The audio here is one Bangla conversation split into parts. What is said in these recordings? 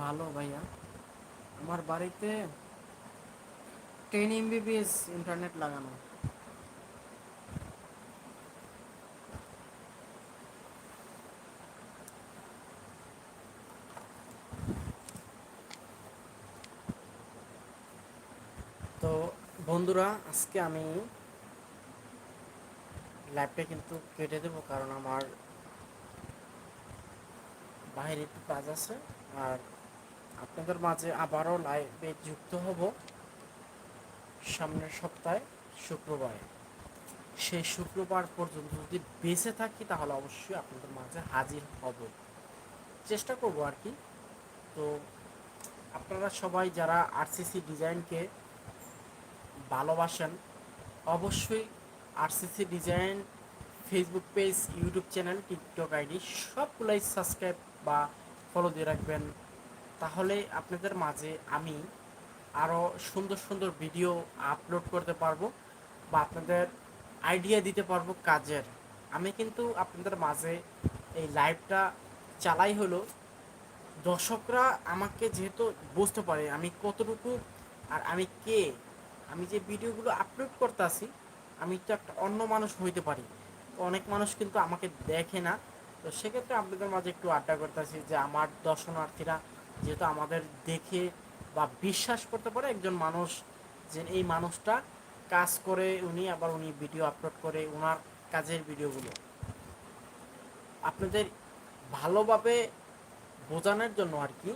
ভালো ভাইয়া। আমার বাড়িতে টেন এমবিপিএস ইন্টারনেট লাগানো। তো বন্ধুরা, আজকে আমি ল্যাবটা কিন্তু কেটে দেবো কারণ আমার বাইরে একটু কাজ আছে আর আপনাদের মাঝে আবারও লাইভে যুক্ত হব। সামনের সপ্তাহে শুক্রবারে। সেই শুক্রবার পর্যন্ত যদি বেঁচে থাকি, তাহলে অবশ্যই আপনাদের মাঝে হাজির হব। চেষ্টা করব আর কি। তো আপনারা সবাই যারা আরসিসি ডিজাইনকে ভালোবাসেন, অবশ্যই RCC design Facebook page YouTube channel TikTok ID সবগুলাই সাবস্ক্রাইব বা ফলো দিয়ে রাখবেন। তাহলে আপনাদের মাঝে আমি আরও সুন্দর সুন্দর ভিডিও আপলোড করতে পারব বা আপনাদের আইডিয়া দিতে পারব কাজের। আমি কিন্তু আপনাদের মাঝে এই লাইভটা চালাই হলো। দর্শকরা আমাকে যেহেতু বুঝতে পারে আমি কতটুকু আর আমি কে, আমি যে ভিডিওগুলো আপলোড করতেছি, আমি তো একটা অন্য মানুষ হইতে পারি। অনেক মানুষ কিন্তু আমাকে দেখে না। তো সেক্ষেত্রে আপনাদের মাঝে একটু আড্ডা করতেছি যে আমার দর্শনার্থীরা যেহেতু আমাদের দেখে বা বিশ্বাস করতে পারে একজন মানুষ যে এই মানুষটা কাজ করে উনি, আবার উনি ভিডিও আপলোড করে ওনার কাজের ভিডিওগুলো আপনাদের ভালোভাবে বোঝানোর জন্য আর কি,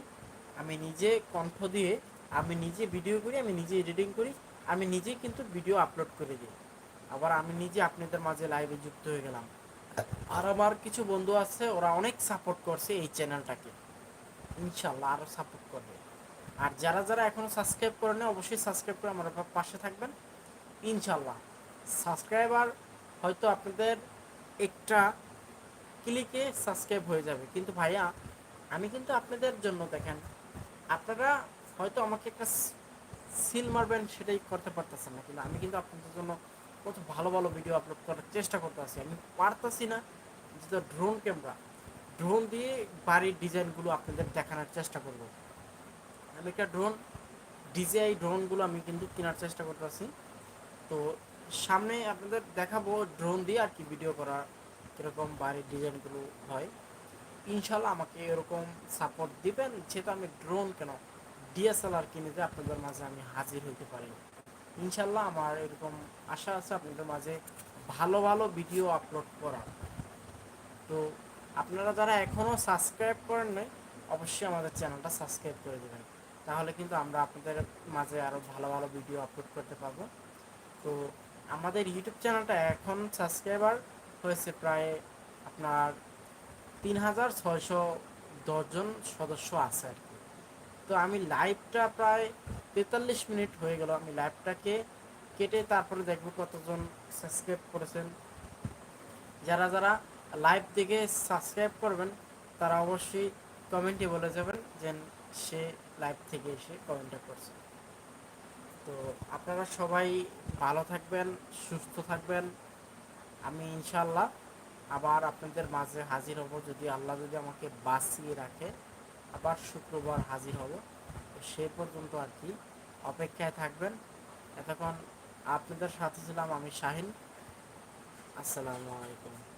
আমি নিজে কণ্ঠ দিয়ে, আমি নিজে ভিডিও করি, আমি নিজে এডিটিং করি, আমি নিজেই কিন্তু ভিডিও আপলোড করে দিই। আবার আমি নিজে আপনাদের মাঝে লাইভে যুক্ত হয়ে গেলাম। আর আমার কিছু বন্ধু আছে, ওরা অনেক সাপোর্ট করছে এই চ্যানেলটাকে ইনশাল্লাহ আরও সাপোর্ট করবে। আর যারা যারা এখনও সাবস্ক্রাইব করেন অবশ্যই সাবস্ক্রাইব করে আমার পাশে থাকবেন। ইনশাল্লাহ সাবস্ক্রাইবার হয়তো আপনাদের একটা ক্লিকে সাবস্ক্রাইব হয়ে যাবে। কিন্তু ভাইয়া, আমি কিন্তু আপনাদের জন্য দেখেন, আপনারা হয়তো আমাকে একটা সিল মারবেন, সেটাই করতে পারতেছেন না। কিন্তু আমি কিন্তু আপনাদের জন্য কত ভালো ভালো ভিডিও আপলোড করার চেষ্টা করতেছি আমি পারতাছি না, যেটা ড্রোন ক্যামেরা ড্রোন দিয়ে বাড়ির ডিজাইনগুলো আপনাদের দেখানোর চেষ্টা করব। আমি একটা ড্রোন, ডিজিআই ড্রোনগুলো আমি কিন্তু কেনার চেষ্টা করতেছি। তো সামনে আপনাদের দেখাবো ড্রোন দিয়ে আর কি ভিডিও করা কীরকম বাড়ির ডিজাইনগুলো হয়। ইনশাল্লাহ আমাকে এরকম সাপোর্ট দিবেন, যেহেতু আমি ড্রোন কেন ডিএসএলআর কিনে দিয়ে আপনাদের মাঝে আমি হাজির হইতে পারি। ইনশাল্লাহ আমার এরকম আশা আছে আপনাদের মাঝে ভালো ভালো ভিডিও আপলোড করা। তো আপনারা যারা এখনও সাবস্ক্রাইব করেন নাই, অবশ্যই আমাদের চ্যানেলটা সাবস্ক্রাইব করে দেবেন। তাহলে কিন্তু আমরা আপনাদের মাঝে আরও ভালো ভালো ভিডিও আপলোড করতে পারব। তো আমাদের ইউটিউব চ্যানেলটা এখন সাবস্ক্রাইবার হয়েছে প্রায় আপনার তিন হাজার ছয়শো দশজন সদস্য আছে আর কি। তো আমি লাইভটা প্রায় তেতাল্লিশ মিনিট হয়ে গেল। আমি লাইভটাকে কেটে তারপরে দেখব কতজন সাবস্ক্রাইব করেছেন। যারা যারা লাইভ দেখে সাবস্ক্রাইব করবেন, তারা অবশ্যই কমেন্টে বলে যাবেন যে সে লাইভ থেকে এসে কমেন্টটা করছে। তো আপনারা সবাই ভালো থাকবেন, সুস্থ থাকবেন। আমি ইনশাল্লাহ আবার আপনাদের মাঝে হাজির হব। যদি আল্লাহ যদি আমাকে বাঁচিয়ে রাখে, আবার শুক্রবার হাজির হব। সে পর্যন্ত আর কি অপেক্ষায় থাকবেন। এতক্ষণ আপনাদের সাথে ছিলাম আমি শাহিন। আসসালামু আলাইকুম।